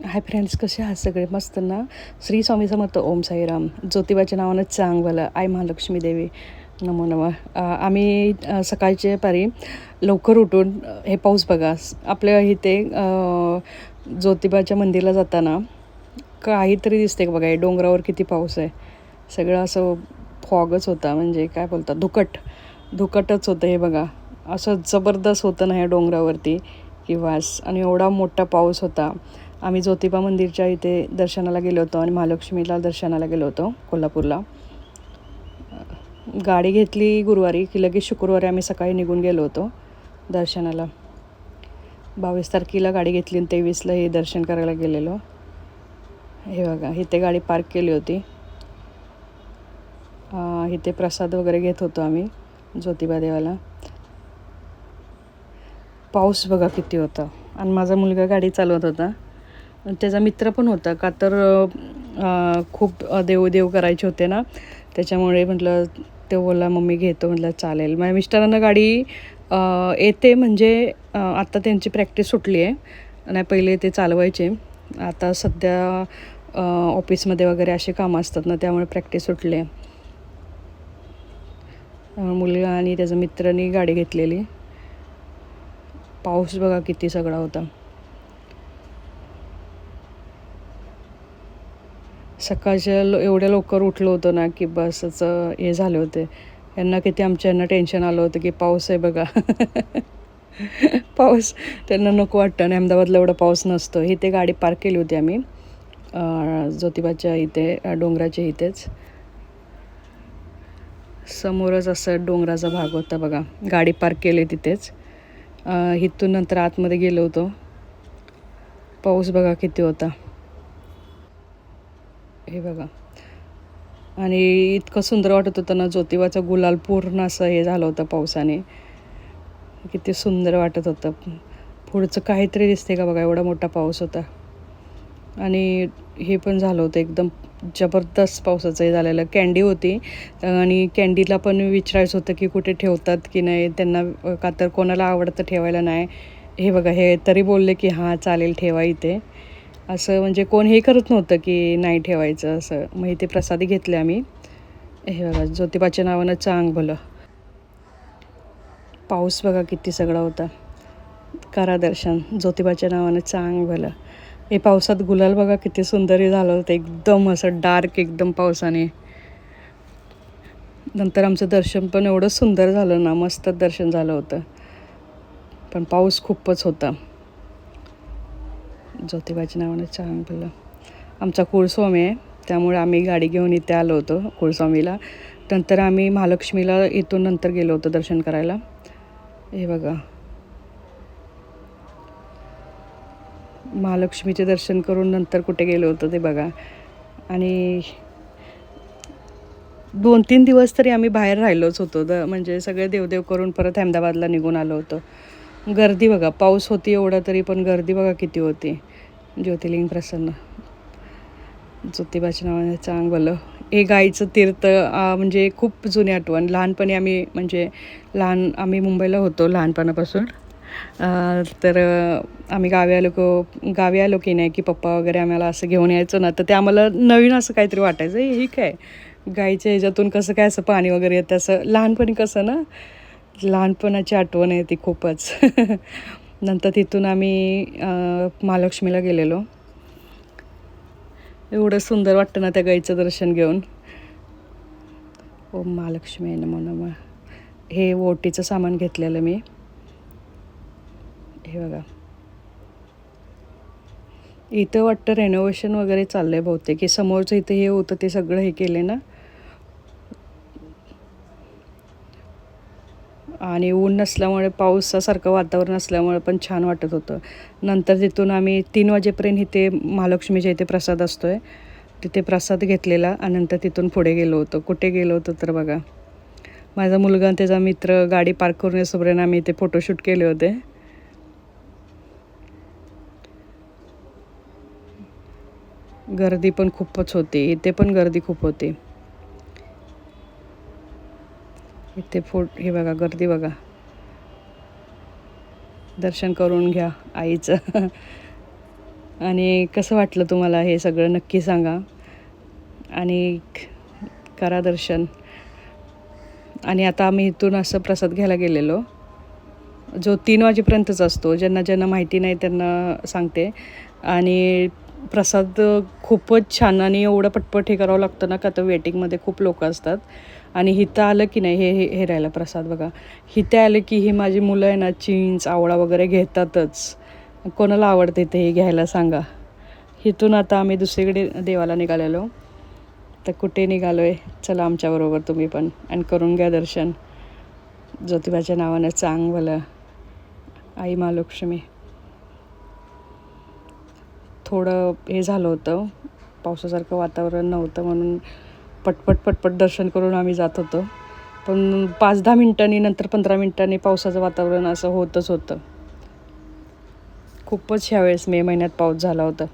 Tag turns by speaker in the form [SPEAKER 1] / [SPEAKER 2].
[SPEAKER 1] Hi friends कसे आहात सगळे? मस्त ना? श्री स्वामी समर्थ ओम साईराम. ज्योतिबाच्या नावानं चांगलं आई महालक्ष्मी देवी. नमो नमः. आम्ही सकाळचे पारी लवकर उठून हे पाऊस बघा. आपल्या इथे ज्योतिबाच्या मंदिरला जाताना काहीतरी दिसते का बघा. हे डोंगरावर किती पाऊस आहे. सगळं असं फॉगच होता. म्हणजे काय बोलतात? धुकट. धुकटच होतं हे बघा. असं जबरदस्त होतं ना ह्या डोंगरावरती. की वास आणि एवढा मोठा पाऊस होता. आम्ही ज्योतिबा मंदिरच्या इथे दर्शनाला गेलो होतो आणि महालक्ष्मीला दर्शनाला गेलो होतो कोल्हापूरला. गाडी घेतली गुरुवारी की लगेच शुक्रवारी आम्ही सकाळी निघून गेलो होतो दर्शनाला. बावीस तारखेला गाडी घेतली आणि तेवीसला हे दर्शन करायला गेलेलो. हे बघा इथे गाडी पार्क केली होती. इथे प्रसाद वगैरे घेत होतो आम्ही ज्योतिबा देवाला. पाऊस बघा किती होता. आणि माझा मुलगा गाडी चालवत होता. त्याचा मित्र पण होता का तर खूप देव देव करायचे होते ना. त्याच्यामुळे म्हटलं ते बोला मम्मी घेतो. म्हटलं चालेल. माझ्या मिस्टरांना गाडी येते म्हणजे आत्ता त्यांची प्रॅक्टिस सुटली आहे. नाही पहिले ते चालवायचे. आता सध्या ऑफिसमध्ये वगैरे असे कामं असतात ना त्यामुळे प्रॅक्टिस सुटली आहे. मुलगा आणि त्याचा मित्रांनी गाडी घेतलेली. पाऊस बघा किती सगळा होता. सकाळच्या लो- एवढ्या लवकर उठलो होतो ना की बसचं हे झाले होते. यांना किती आमच्या यांना टेन्शन आलं होतं की पाऊस आहे बघा. पाऊस त्यांना नको वाटतं. आणि अहमदाबादला एवढा पाऊस नसतो. इथे गाडी पार्क केली होती आम्ही. ज्योतिबाच्या इथे डोंगराच्या इथेच. समोरच असं डोंगराचा भाग होता बघा. गाडी पार्क केली तिथेच. इथून नंतर आतमध्ये गेलो होतो. पाऊस बघा किती होता. हे बघा. आणि इतकं सुंदर वाटत होतं ना ज्योतिबाचा गुलाल पूर्ण असं हे झालं होतं पावसाने. किती सुंदर वाटत होतं. पुढचं काहीतरी दिसते का बघा एवढा मोठा पाऊस होता. आणि हे पण झालं होतं एकदम जबरदस्त पावसाचं हे झालेलं. कॅन्डी होती. आणि कॅन्डीला पण विचारायचं होतं की कुठे ठेवतात की नाही. त्यांना का तर कोणाला आवडतं ठेवायला नाही. हे बघा हे तरी बोलले की हां चालेल ठेवा इथे. असं म्हणजे कोण हे करत नव्हतं की नाही ठेवायचं असं. मग इथे प्रसादी घेतले आम्ही. हे बघा ज्योतिबाच्या नावानं चांग भलं. पाऊस बघा किती सगळा होता. करा दर्शन. ज्योतिबाच्या नावानं चांग भलं. हे पावसात गुलाल बघा किती सुंदरही झालं होतं. एकदम असं डार्क एकदम पावसाने. नंतर आमचं दर्शन पण एवढं सुंदर झालं ना मस्त दर्शन झालं होतं. पण पाऊस खूपच होता. ज्योतिबाच्या नावानं चांग भलं. आमचा कुळस्वामी आहे त्यामुळे आम्ही गाडी घेऊन इथे आलो होतो कुळस्वामीला. नंतर आम्ही महालक्ष्मीला इथून नंतर गेलो होतो दर्शन करायला. हे बघा. महालक्ष्मीचे दर्शन करून नंतर कुठे गेलो होतो ते बघा. आणि दोन तीन दिवस तरी आम्ही बाहेर राहिलोच होतो. द म्हणजे सगळे देवदेव करून परत अहमदाबादला निघून आलो होतो. गर्दी बघा पाऊस होती एवढा तरी पण गर्दी बघा किती होती. ज्योतिर्लिंग प्रसन्न. ज्योतिबाच्या नावाने चांग भलं. हे गाईचं तीर्थ म्हणजे खूप जुनी आठवण. लहानपणी आम्ही म्हणजे लहान आम्ही मुंबईला होतो लहानपणापासून. तर आम्ही गावी आलो को गावी आलो की नाही की पप्पा वगैरे आम्हाला असं घेऊन यायचं ना तर ते आम्हाला नवीन असं काहीतरी वाटायचं हे काय? गाईच्या ह्याच्यातून कसं काय असं पाणी वगैरे येतं? असं. लहानपणी कसं ना लहानपणाची आठवण आहे ती खूपच. नंतर तिथून आम्ही महालक्ष्मीला गेलेलो. एवढं सुंदर वाटतं ना त्या गाईचं दर्शन घेऊन. ओम महालक्ष्मी नमो नमः. हे ओटीचं सामान घेतलेलं मी. हे बघा. इथं वाटतं रेनोव्हेशन वगैरे चाललं आहे बहुतेक. की समोरचं इथं हे होतं ते सगळं हे केले ना? आणि ऊन नसल्यामुळे पावसासारखं वातावरण असल्यामुळे पण छान वाटत होतं. नंतर तिथून आम्ही तीन वाजेपर्यंत इथे महालक्ष्मीच्या इथे प्रसाद असतो आहे तिथे प्रसाद घेतलेला आणि नंतर तिथून पुढे गेलो होतो. कुठे गेलो होतो तर बघा माझा मुलगा आणि त्याचा मित्र गाडी पार्क करून येईपर्यंत आम्ही इथे फोटोशूट केले होते. गर्दी पण खूपच होती. इथे पण गर्दी खूप होती. इथे फोट हे बघा गर्दी बघा. दर्शन करून घ्या आईचं. आणि कसं वाटलं तुम्हाला हे सगळं नक्की सांगा. आणि करा दर्शन. आणि आता आम्ही इथून असं प्रसाद घ्यायला गेलेलो. जो तीन वाजेपर्यंतच असतो ज्यांना ज्यांना माहिती नाही त्यांना सांगते. आणि प्रसाद खूपच छान आणि एवढं पटपट हे करावं लागतं ना का तर वेटिंगमध्ये खूप लोक असतात. आणि हिथं आलं की नाही हे हे हे राहिलं प्रसाद बघा. हिथे आलं की ही माझी मुलं आहे ना चिंच आवळा वगैरे घेतातच. कोणाला आवडते ते हे घ्यायला सांगा. इथून आता आम्ही दुसरीकडे देवाला निघालेलो. तर कुठे निघालो आहे चला आमच्याबरोबर तुम्ही पण. आणि करून घ्या दर्शन. ज्योतिबाच्या नावानं चांग भलं आई महालक्ष्मी थोडं हे झालं होतं. पावसासारखं वातावरण नव्हतं म्हणून पटपट पटपट दर्शन करून आम्ही जात होतो. पण पाच दहा मिनिटांनी नंतर पंधरा मिनिटांनी पावसाचं वातावरण असं होतच होतं. खूपच ह्यावेळेस मे महिन्यात पाऊस झाला होता.